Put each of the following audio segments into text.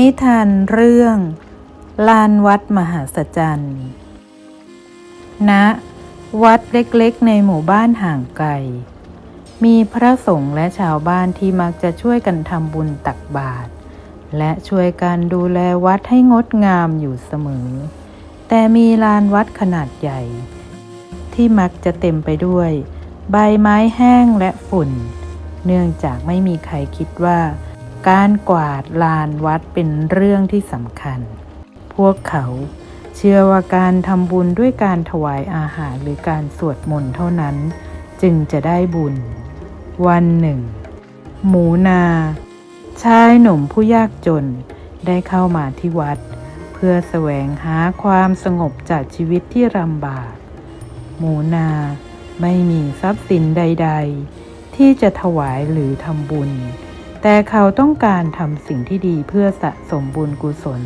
นิทานเรื่อง ลานวัดมหาสจรรย์ณวัดเล็กๆ ในหมู่บ้านห่างไกล มีพระสงฆ์และชาวบ้านที่มักจะช่วยกันทำบุญตักบาตรและช่วยกันดูแลวัดให้งดงามอยู่เสมอ แต่มีลานวัดขนาดใหญ่ ที่มักจะเต็มไปด้วย ใบไม้แห้งและฝุ่น เนื่องจากไม่มีใครคิดว่า การกวาดลานวัดเป็นเรื่องที่สำคัญ พวกเขาเชื่อว่าการทำบุญด้วยการถวายอาหารหรือการสวดมนต์เท่านั้น จึงจะได้บุญ วันหนึ่ง หมูนาชายหนุ่มผู้ยากจนได้เข้ามาที่วัด เพื่อแสวงหาความสงบจากชีวิตที่ลำบาก หมูนาไม่มีทรัพย์สินใด ๆ ที่จะถวายหรือทำบุญ แต่เขาต้องการทำสิ่งที่ดีเพื่อสะสมบุญกุศล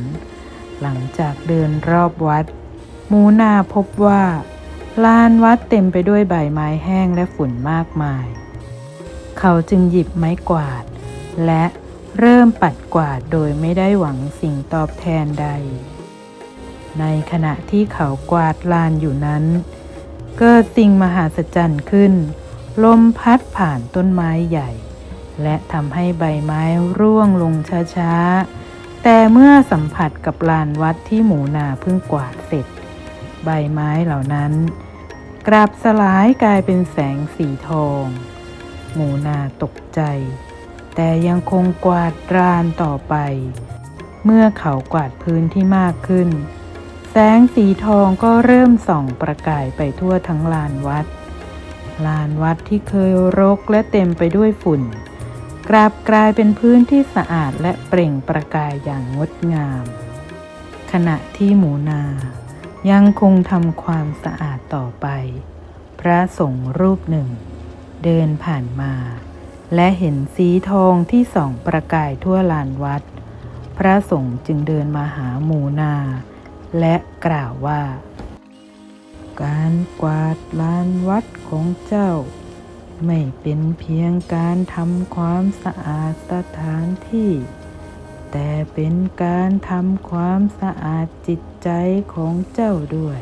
หลังจากเดินรอบวัด มูนาพบว่า ลานวัดเต็มไปด้วยใบไม้แห้งและฝุ่นมากมาย เขาจึงหยิบไม้กวาด และเริ่มปัดกวาดโดยไม่ได้หวังสิ่งตอบแทนใด ในขณะที่เขากวาดลานอยู่นั้น เกิดสิ่งมหัศจรรย์ขึ้น ลมพัดผ่านต้นไม้ใหญ่ และทำให้ใบไม้ร่วงลงช้าๆ แต่เมื่อสัมผัสกับลานวัดที่หมูนาเพิ่งกวาดเสร็จ ใบไม้เหล่านั้น กลับสลายกลายเป็นแสงสีทอง หมูนาตกใจ แต่ยังคงกวาดลานต่อไป เมื่อเขากวาดพื้นที่มากขึ้น แสงสีทองก็เริ่มส่องประกายไปทั่วทั้งลานวัด ลานวัดที่เคยรกและเต็มไปด้วยฝุ่น กลับกลายเป็นพื้นที่สะอาดและเปล่งประกายอย่างงดงาม ขณะที่หมูนา ยังคงทำความสะอาดต่อไป พระสงฆ์รูปหนึ่ง เดินผ่านมา และเห็นสีทองที่ส่องประกายทั่วลานวัด พระสงฆ์จึงเดินมาหาหมูนา และกล่าวว่า การกวาดลานวัดของเจ้า ไม่เป็นเพียงการทำความสะอาดสถานที่ แต่เป็นการทำความสะอาดจิตใจของเจ้าด้วย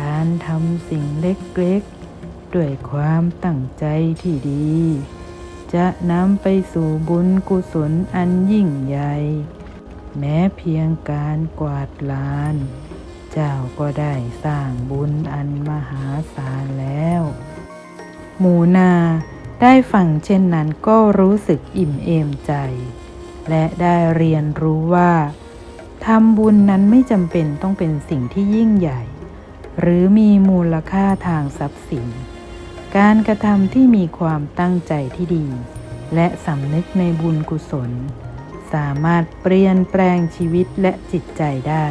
การทำสิ่งเล็กๆ ด้วยความตั้งใจที่ดี จะนำไปสู่บุญกุศลอันยิ่งใหญ่ แม้เพียงการกวาดลาน เจ้าก็ได้สร้างบุญอันมหาศาลแล้ว หมูนา ได้ฟังเช่นนั้นก็รู้สึกอิ่มเอมใจ และได้เรียนรู้ว่าทำบุญนั้นไม่จำเป็นต้องเป็นสิ่งที่ยิ่งใหญ่ หรือมีมูลค่าทางทรัพย์สิน การกระทำที่มีความตั้งใจที่ดี และสำนึกในบุญกุศล สามารถเปลี่ยนแปลงชีวิตและจิตใจได้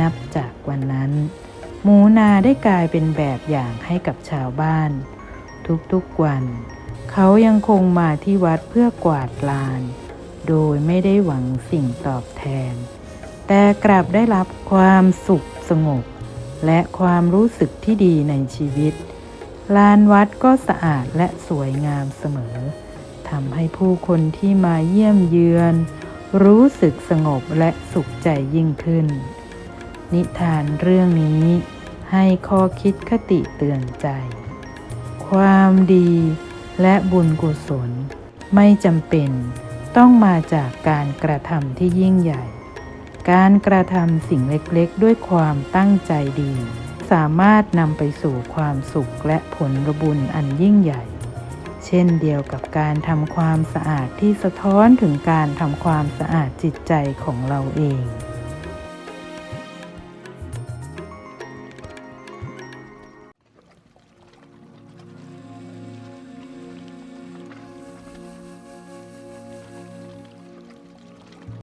นับจากวันนั้น หมูนาได้กลายเป็นแบบอย่างให้กับชาวบ้าน ทุกๆวัน เขายังคงมาที่วัดเพื่อกวาดลาน โดยไม่ได้หวังสิ่งตอบแทน แต่กลับได้รับความสุขสงบ และความรู้สึกที่ดีในชีวิต ลานวัดก็สะอาดและสวยงามเสมอทำให้ผู้คนที่มาเยี่ยมเยือน รู้สึกสงบและสุขใจยิ่งขึ้น นิทานเรื่องนี้ให้ข้อคิดคติเตือนใจ ความดีและบุญกุศล ไม่จำเป็นต้องมาจากการกระทำที่ยิ่งใหญ่ การกระทำสิ่งเล็กๆ ด้วยความตั้งใจดี สามารถนำไปสู่ความสุขและผลบุญอันยิ่งใหญ่ เช่นเดียวกับการทำความสะอาดที่สะท้อนถึงการทำความสะอาดจิตใจของเราเอง